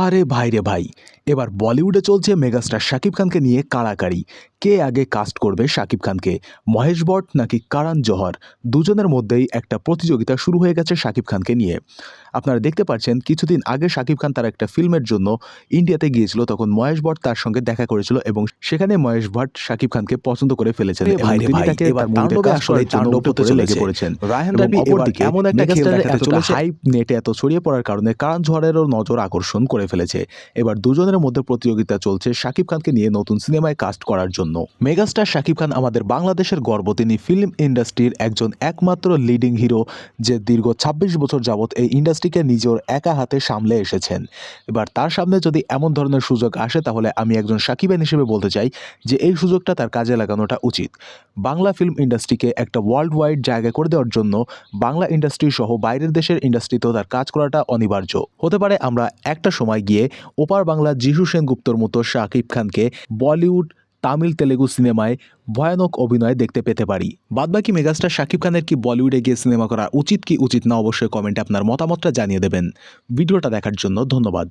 আরে ভাই রে ভাই, এবার বলিউডে চলছে মেগাস্টার শাকিব খানকে নিয়ে কাড়াকাড়ি। কে আগে কাস্ট করবে শাকিব খানকে? মহেশ ভট্ট নাকি কারণ জোহর? দুজনের মধ্যেই একটা প্রতিযোগিতা শুরু হয়ে গেছে শাকিব খানকে নিয়ে। আপনারা দেখতে পাচ্ছেন কিছুদিন আগে শাকিব খান তার একটা ফিল্মের জন্য ইন্ডিয়াতে গিয়েছিল তখন মহেশ ভট্ট তার সঙ্গে দেখা করেছিল এবং সেখানে মহেশ ভট্ট শাকিব খানকে পছন্দ করে ফেলেছেন এমন একটা। হাইপ নেটে এত ছড়িয়ে পড়ার কারণে কারণ জোহরেরও নজর আকর্ষণ করে ফেলেছে। এবার দুজনের মধ্যে প্রতিযোগিতা চলছে শাকিব খানকে নিয়ে নতুন সিনেমায় কাস্ট করার জন্য। মেগাস্টার শাকিব খান আমাদের বাংলাদেশের গর্ব। তিনি ফিল্ম ইন্ডাস্ট্রির একজন একমাত্র লিডিং হিরো যে দীর্ঘ ২৬ বছর যাবৎ এই ইন্ডাস্ট্রিকে নিজের একা হাতে সামলে এসেছেন। এবার তার সামনে যদি এমন ধরনের সুযোগ আসে, তাহলে আমি একজন সাকিবেন হিসেবে বলতে চাই যে, এই সুযোগটা তার কাজে লাগানোটা উচিত। বাংলা ফিল্ম ইন্ডাস্ট্রিকে একটা ওয়ার্ল্ড ওয়াইড জায়গা করে দেওয়ার জন্য বাংলা ইন্ডাস্ট্রি সহ বাইরের দেশের ইন্ডাস্ট্রিতেও তার কাজ করাটা অনিবার্য। হতে পারে আমরা একটা সময় গিয়ে ওপার বাংলা যিশু সেনগুপ্তর মতো শাকিব খানকে বলিউড তামিল তেলেগু সিনেমায় ভয়ানক অভিনয় দেখতে পেতে পারি। বাদবাকি মেগাস্টার শাকিব খানের কি বলিউডে গিয়ে সিনেমা করা উচিত কি উচিত না অবশ্যই কমেন্টে আপনার মতামতটা জানিয়ে দেবেন। ভিডিওটা দেখার জন্য ধন্যবাদ।